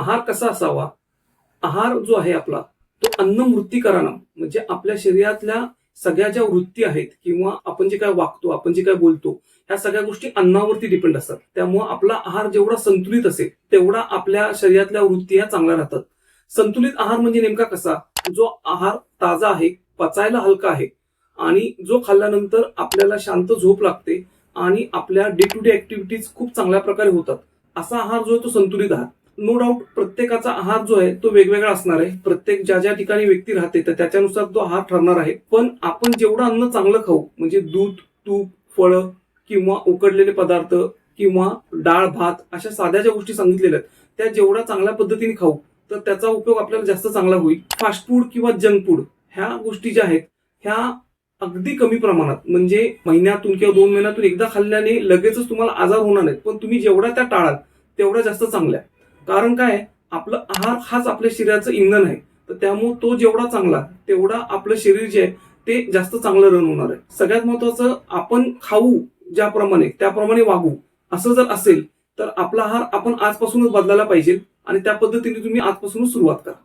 आहार कसा असावा? आहार जो आहे आपला तो अन्न मृत्तिकरानं म्हणजे आपल्या शरीरातल्या सगळ्या ज्या वृत्ती आहेत किंवा आपण जे काय वागतो आपण जे काय बोलतो ह्या सगळ्या गोष्टी अन्नावरती डिपेंड असतात. त्यामुळे आपला आहार जेवढा संतुलित असेल तेवढा आपल्या शरीरातल्या वृत्ती ह्या चांगल्या राहतात. संतुलित आहार म्हणजे नेमका कसा? जो आहार ताजा आहे पचायला हलका आहे आणि जो खाल्ल्यानंतर आपल्याला शांत झोप लागते आणि आपल्या डे टू डे ऍक्टिव्हिटीज खूप चांगल्या प्रकारे होतात असा आहार जो आहे तो संतुलित आहार. नो डाऊट प्रत्येकाचा आहार जो आहे तो वेगवेगळा असणार आहे. प्रत्येक ज्या ज्या ठिकाणी व्यक्ती राहते तर त्याच्यानुसार तो आहार ठरणार आहे. पण आपण जेवढं अन्न चांगलं खाऊ म्हणजे दूध तूप फळं किंवा उकडलेले पदार्थ किंवा डाळ भात अशा साध्या ज्या गोष्टी सांगितलेल्या आहेत त्या जेवढ्या चांगल्या पद्धतीने खाऊ तर त्याचा उपयोग आपल्याला जास्त चांगला होईल. फास्ट फूड किंवा जंक फूड ह्या गोष्टी ज्या आहेत ह्या अगदी कमी प्रमाणात म्हणजे महिन्यातून किंवा दोन महिन्यातून एकदा खाल्ल्याने लगेचच तुम्हाला आजार होणार नाहीत. पण तुम्ही जेवढा त्या टाळाल तेवढ्या जास्त चांगल्या. कारण काय? आपलं आहार हाच आपल्या शरीराचं इंधन आहे. तर त्यामुळे तो जेवढा चांगला तेवढा आपलं शरीर जे आहे ते जास्त चांगलं रन होणार आहे. सगळ्यात महत्वाचं आपण खाऊ ज्याप्रमाणे त्याप्रमाणे वागू. असं जर असेल तर आपला आहार आपण आजपासूनच बदलायला पाहिजे आणि त्या पद्धतीने तुम्ही आजपासूनच सुरुवात करा.